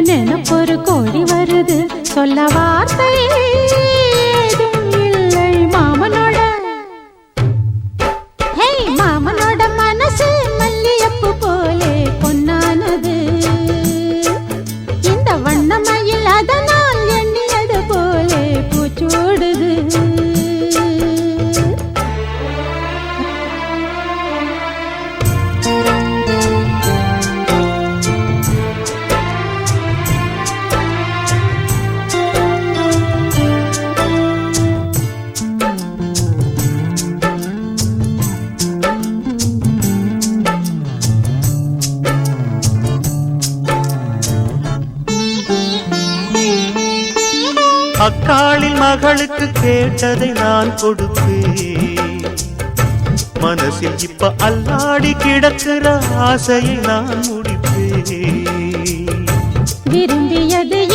நினைப்பொரு கோடி வருது. சொல்ல வார்த்தை நாளில் மகளுக்கு கேட்டதை நான் கொடுப்பேன். மனசில் இப்ப அல்லாடி கிடக்கிற ஆசையை நான் முடிப்பேன். விரும்பியது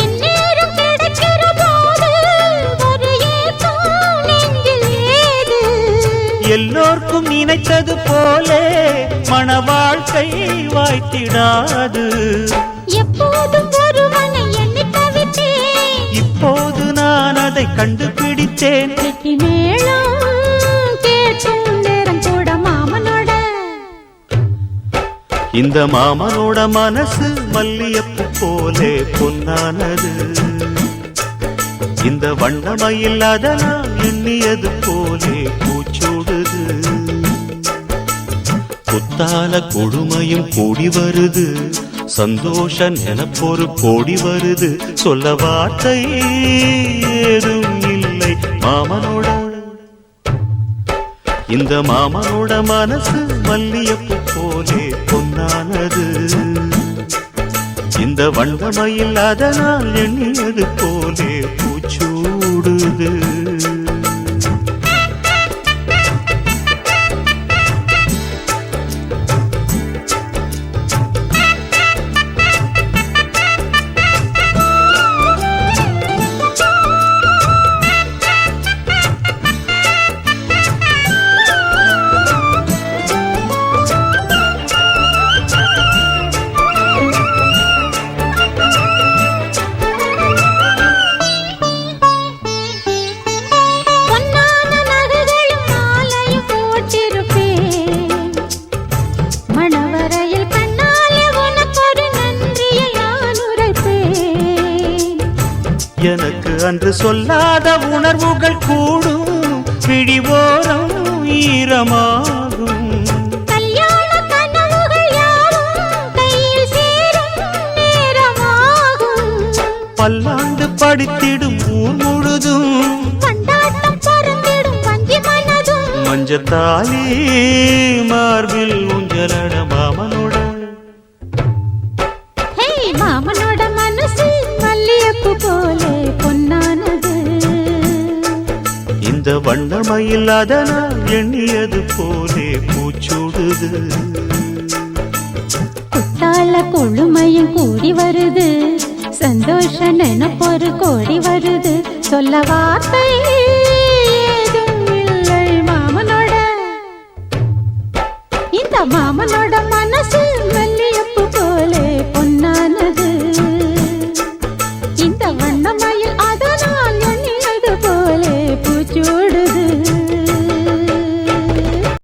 எல்லோர்க்கும் நினைத்தது போலே மன வாழ்க்கை வாய்த்திடாது. எப்போதும் கண்டுபிடித்தேன். இந்த மாமனோட மனசு மல்லியப்பு போலே பொன்னானது. இந்த வண்ணமயில் அதனால் எண்ணியது போலே பூச்சூடுது. புத்தால கொடுமையும் கூடி வருது. சந்தோஷ நினப்பொரு கோடி வருது. சொல்ல வார்த்தை ஏதும் இல்லை. மாமனோட இந்த மாமனோட மனசு மல்லியப்பு போலே பொன்னானது. இந்த வண்டமையில் அதனால் எண்ணியது போலே எனக்கு அன்று சொல்லாத உணர்வுகள் கூடும். பிடிவோரம் ஈரமாகும். பல்லாண்டு படித்திடும் ஊர் முழுதும். மஞ்சத்தாலி மார்பில் உஞ்சலட இந்த வண்ணமயில் அதனால் எண்ணியது போலே பூச்சூடுது. குத்தால கொழுமையும் கூடி வருது. சந்தோஷ நினப்பொரு கோடி வருது. சொல்ல வார்த்தை மாமனோட. இந்த மாமனோட மனசு